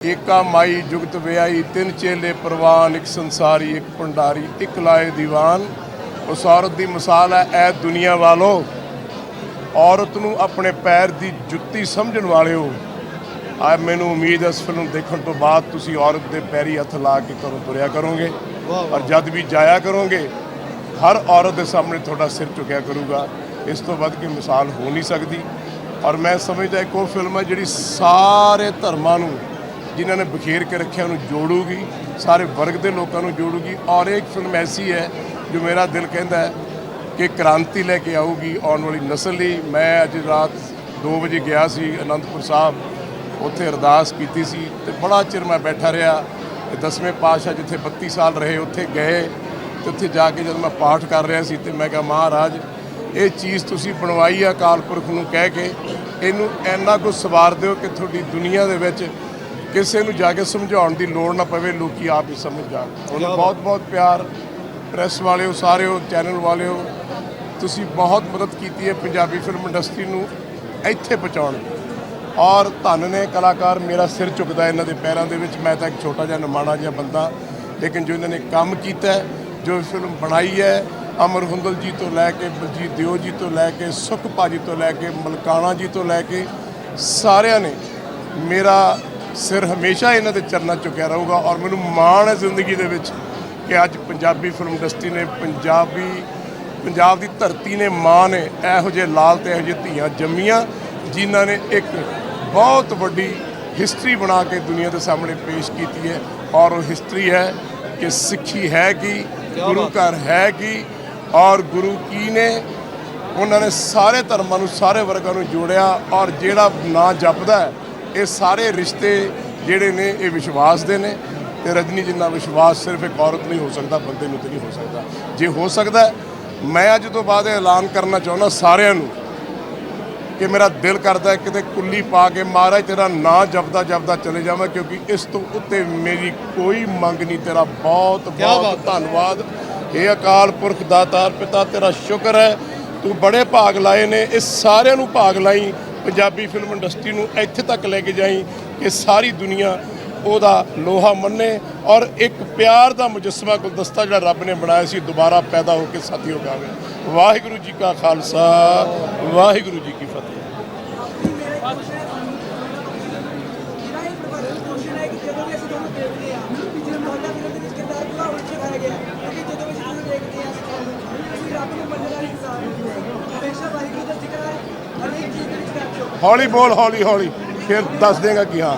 ਏਕਾ ਮਾਈ ਜੁਗਤ ਵਿਆਈ ਤਿੰਨ ਚੇਲੇ ਪ੍ਰਵਾਨ ਇੱਕ ਸੰਸਾਰੀ ਇੱਕ ਭੰਡਾਰੀ ਇੱਕ ਲਾਏ ਦੀਵਾਨ। ਉਸ ਔਰਤ ਦੀ ਮਿਸਾਲ ਹੈ ਐ ਦੁਨੀਆ ਵਾਲੋ ਔਰਤ ਨੂੰ ਆਪਣੇ ਪੈਰ ਦੀ ਜੁੱਤੀ ਸਮਝਣ ਵਾਲਿਓ। ਆ ਮੈਨੂੰ ਉਮੀਦ ਹੈ ਇਸ ਫਿਲਮ ਦੇਖਣ ਤੋਂ ਬਾਅਦ ਤੁਸੀਂ ਔਰਤ ਦੇ ਪੈਰੀ ਹੱਥ ਲਾ ਕੇ ਘਰੋਂ ਤੁਰਿਆ ਕਰੋਗੇ। ਔਰ ਜਦ ਵੀ ਜਾਇਆ ਕਰੋਗੇ ਹਰ ਔਰਤ ਦੇ ਸਾਹਮਣੇ ਤੁਹਾਡਾ ਸਿਰ ਝੁਕਿਆ ਕਰੂਗਾ। ਇਸ ਤੋਂ ਵੱਧ ਕੇ ਮਿਸਾਲ ਹੋ ਨਹੀਂ ਸਕਦੀ। ਔਰ ਮੈਂ ਸਮਝਦਾ ਇੱਕ ਉਹ ਫਿਲਮ ਹੈ ਜਿਹੜੀ ਸਾਰੇ ਧਰਮਾਂ ਨੂੰ ਜਿਨ੍ਹਾਂ ਨੇ ਬਖੇਰ ਕੇ ਰੱਖਿਆ ਉਹਨੂੰ ਜੋੜੂਗੀ, ਸਾਰੇ ਵਰਗ ਦੇ ਲੋਕਾਂ ਨੂੰ ਜੋੜੂਗੀ ਔਰ ਇਹ ਇੱਕ ਫਿਲਮ ਐਸੀ ਹੈ ਜੋ ਮੇਰਾ ਦਿਲ ਕਹਿੰਦਾ ਹੈ ਕਿ ਕ੍ਰਾਂਤੀ ਲੈ ਕੇ ਆਊਗੀ ਆਉਣ ਵਾਲੀ ਨਸਲ ਲਈ। ਮੈਂ ਅੱਜ ਰਾਤ 2 ਵਜੇ ਗਿਆ ਸੀ ਅਨੰਦਪੁਰ ਸਾਹਿਬ, ਉੱਥੇ ਅਰਦਾਸ ਕੀਤੀ ਸੀ ਤੇ ਬੜਾ ਚਿਰ ਮੈਂ ਬੈਠਾ ਰਿਹਾ। ਤੇ ਦਸਵੇਂ ਪਾਤਸ਼ਾਹ ਜਿੱਥੇ 32 ਸਾਲ ਰਹੇ, ਉੱਥੇ ਗਏ ਤੇ ਉੱਥੇ ਜਾ ਕੇ ਜਦੋਂ ਮੈਂ ਪਾਠ ਕਰ ਰਿਹਾ ਸੀ ਤੇ ਮੈਂ ਕਿਹਾ, ਮਹਾਰਾਜ, ਇਹ ਚੀਜ਼ ਤੁਸੀਂ ਬਣਵਾਈ ਆ ਅਕਾਲ ਪੁਰਖ ਨੂੰ ਕਹਿ ਕੇ, ਇਹਨੂੰ ਇੰਨਾ ਕੁ ਸਵਾਰ ਦਿਓ ਕਿ ਤੁਹਾਡੀ ਦੁਨੀਆ ਦੇ ਵਿੱਚ ਕਿਸੇ ਨੂੰ ਜਾ ਕੇ ਸਮਝਾਉਣ ਦੀ ਲੋੜ ਨਾ ਪਵੇ, ਲੋਕੀ ਆਪ ਹੀ ਸਮਝ ਜਾਣ। ਉਹਨੂੰ ਬਹੁਤ ਬਹੁਤ ਪਿਆਰ, ਪ੍ਰੈਸ ਵਾਲਿਓ, ਸਾਰਿਓ, ਚੈਨਲ ਵਾਲਿਓ, ਤੁਸੀਂ ਬਹੁਤ ਮਦਦ ਕੀਤੀ ਹੈ ਪੰਜਾਬੀ ਫਿਲਮ ਇੰਡਸਟਰੀ ਨੂੰ ਇੱਥੇ ਪਹੁੰਚਾਉਣ ਦੀ। ਔਰ ਧੰਨ ਨੇ ਕਲਾਕਾਰ ਮੇਰਾ ਸਿਰ ਝੁਕਦਾ ਇਹਨਾਂ ਦੇ ਪੈਰਾਂ ਦੇ ਵਿੱਚ। ਮੈਂ ਤਾਂ ਇੱਕ ਛੋਟਾ ਜਿਹਾ ਨਿਮਾਣਾ ਜਿਹਾ ਬੰਦਾ, ਲੇਕਿਨ ਜੋ ਇਹਨਾਂ ਨੇ ਕੰਮ ਕੀਤਾ, ਜੋ ਫਿਲਮ ਬਣਾਈ ਹੈ, ਅਮਰ ਹੁੰਦਲ ਜੀ ਤੋਂ ਲੈ ਕੇ ਬਲਜੀਤ ਦਿਓ ਜੀ ਤੋਂ ਲੈ ਕੇ, ਸੁਖ ਭਾਜੀ ਤੋਂ ਲੈ ਕੇ, ਮਲਕਾਣਾ ਜੀ ਤੋਂ ਲੈ ਕੇ, ਸਾਰਿਆਂ ਨੇ ਮੇਰਾ ਸਿਰ ਹਮੇਸ਼ਾ ਇਹਨਾਂ ਦੇ ਚਰਨਾਂ 'ਚ ਝੁਕਿਆ ਰਹੂਗਾ ਔਰ ਮੈਨੂੰ ਮਾਣ ਹੈ ਜ਼ਿੰਦਗੀ ਦੇ ਵਿੱਚ ਕਿ ਅੱਜ ਪੰਜਾਬੀ ਫਿਲਮ ਇੰਡਸਟਰੀ ਨੇ ਪੰਜਾਬੀ ਪੰਜਾਬ ਦੀ ਧਰਤੀ ਨੇ ਮਾਂ ਨੇ ਇਹੋ ਜਿਹੇ ਲਾਲ ਤੇ ਇਹੋ ਜਿਹੇ ਧੀਆਂ ਜੰਮੀਆਂ ਜਿਨ੍ਹਾਂ ਨੇ ਇੱਕ ਬਹੁਤ ਵੱਡੀ ਹਿਸਟਰੀ ਬਣਾ ਕੇ ਦੁਨੀਆ ਦੇ ਸਾਹਮਣੇ ਪੇਸ਼ ਕੀਤੀ ਹੈ ਔਰ ਉਹ ਹਿਸਟਰੀ ਹੈ ਕਿ ਸਿੱਖੀ ਹੈ ਕੀ ਗੁਰੂ ਘਰ ਹੈ ਕੀ ਔਰ ਗੁਰੂ ਕੀ ਨੇ ਉਹਨਾਂ ਨੇ ਸਾਰੇ ਧਰਮਾਂ ਨੂੰ ਸਾਰੇ ਵਰਗਾਂ ਨੂੰ ਜੋੜਿਆ ਔਰ ਜਿਹੜਾ ਨਾਂ ਜਪਦਾ ਹੈ, ਇਹ ਸਾਰੇ ਰਿਸ਼ਤੇ ਜਿਹੜੇ ਨੇ ਇਹ ਵਿਸ਼ਵਾਸ ਦੇ ਨੇ ਤੇ ਰਜਨੀ ਜਿੰਨਾ ਵਿਸ਼ਵਾਸ ਸਿਰਫ ਇੱਕ ਔਰਤ ਨਹੀਂ ਹੋ ਸਕਦਾ ਬੰਦੇ ਨੂੰ ਤੇ ਨਹੀਂ ਹੋ ਸਕਦਾ। ਜੇ ਹੋ ਸਕਦਾ ਮੈਂ ਅੱਜ ਤੋਂ ਬਾਅਦ ਇਹ ਐਲਾਨ ਕਰਨਾ ਚਾਹੁੰਦਾ ਸਾਰਿਆਂ ਨੂੰ ਕਿ ਮੇਰਾ ਦਿਲ ਕਰਦਾ ਕਿਤੇ ਕੁੱਲੀ ਪਾ ਕੇ ਮਹਾਰਾਜ ਤੇਰਾ ਨਾਂ ਜਪਦਾ ਜਪਦਾ ਚਲੇ ਜਾਵਾਂ ਕਿਉਂਕਿ ਇਸ ਤੋਂ ਉੱਤੇ ਮੇਰੀ ਕੋਈ ਮੰਗ ਨਹੀਂ ਤੇਰਾ ਬਹੁਤ ਬਹੁਤ ਧੰਨਵਾਦ। ਇਹ ਅਕਾਲ ਪੁਰਖ ਦਾਤਾਰ ਪਿਤਾ ਤੇਰਾ ਸ਼ੁਕਰ ਹੈ। ਤੂੰ ਬੜੇ ਭਾਗ ਲਾਏ ਨੇ ਇਸ ਸਾਰਿਆਂ ਨੂੰ ਭਾਗ ਲਾਈ। ਪੰਜਾਬੀ ਫਿਲਮ ਇੰਡਸਟਰੀ ਨੂੰ ਇੱਥੇ ਤੱਕ ਲੈ ਕੇ ਜਾਈ ਕਿ ਸਾਰੀ ਦੁਨੀਆ ਉਹਦਾ ਲੋਹਾ ਮੰਨੇ ਔਰ ਇੱਕ ਪਿਆਰ ਦਾ ਮੁਜੱਸਮਾ ਗੁਲਦਸਤਾ ਜਿਹੜਾ ਰੱਬ ਨੇ ਬਣਾਇਆ ਸੀ, ਦੁਬਾਰਾ ਪੈਦਾ ਹੋ ਕੇ ਸਾਥੀਓ ਗਾਵੇ। ਵਾਹਿਗੁਰੂ ਜੀ ਕਾ ਖਾਲਸਾ, ਵਾਹਿਗੁਰੂ ਜੀ ਕੀ ਫਤਿਹ। ਜਦੋਂ ਵੀ ਅਸੀਂ ਤੁਹਾਨੂੰ ਦੇਖਦੇ ਹਾਂ ਪਿਛਲੇ ਮੌਜਾ ਹੌਲੀ ਬੋਲ ਹੌਲੀ ਹੌਲੀ। ਫਿਰ ਦੱਸ ਦੇਗਾ ਕੀ ਹਾਂ।